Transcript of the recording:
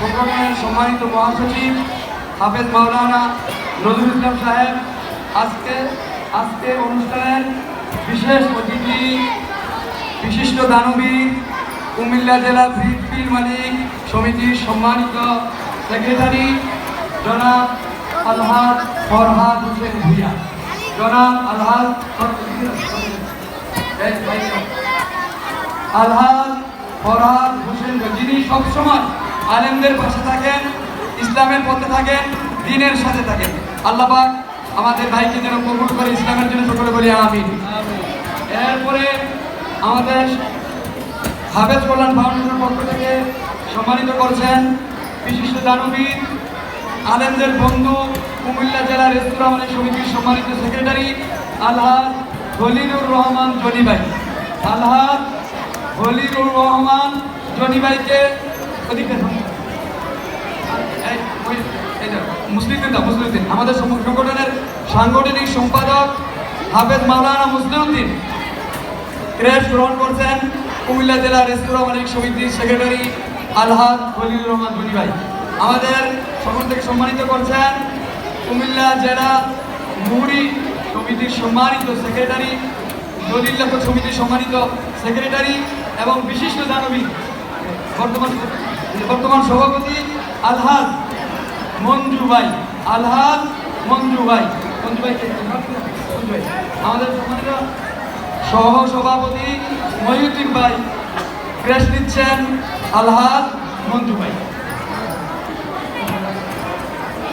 সংগঠনের সম্মানিত মহাসচিব হাফেজ মাওলানা নজরুল ইসলাম সাহেব, আজকে আজকে অনুষ্ঠানের বিশেষ অতিথি, বিশিষ্ট দানবীর, কুমিল্লা জেলা পীর মালিক, সমিতির সম্মানিত সেক্রেটারি, জনাব আলহাদ ফরহাদ হোসেন ভুইয়া। জনাব আলহাদ আলহাদ ফরহাদ হোসেন যিনি সবসময় আলেমদের পাশে থাকেন, ইসলামের পথে থাকেন, দিনের সাথে থাকেন। আল্লাপাক আমাদের ভাইকে যেন কবুল করে, ইসলামের জন্য সকলে বলি আমিন। এরপরে আমাদের হাফেজ কল্যাণ ফাউন্ডেশনের পক্ষ থেকে সম্মানিত করছেন বিশিষ্ট দানবীর, আলেমদের বন্ধু, কুমিল্লা জেলা রেস্তোরাঁ সমিতির সম্মানিত সেক্রেটারি আলহাদ হলিরুর রহমান জনিবাই আলহাদ হলিরুর রহমান জনিবাইকে থাকুন। এই দেখো, মুসলিউদ্দিন আমাদের সংগঠনের সাংগঠনিক সম্পাদক হাফেজ মাওলানা মুসলিউদ্দিন ক্রেশ গ্রহণ করছেন কুমিল্লা জেলা রেস্তোরাঁ মালিক সমিতির সেক্রেটারি আলহাদ খলিলুর রহমান ধনী ভাই। আমাদের সকল থেকে সম্মানিত করছেন কুমিল্লা জেলা মুহুরি সমিতির সম্মানিত সেক্রেটারি দলিল সমিতির সম্মানিত সেক্রেটারি এবং বিশিষ্ট দানবী বর্তমান বর্তমান সভাপতি আলহাদ মঞ্জু ভাই আলহাদ মঞ্জু ভাই। মঞ্জু ভাই মঞ্জু আমাদের সহ সভাপতি মহিউদ্দিন ভাই, ক্রেশ নিচ্ছেন আলহাদ মঞ্জু ভাই।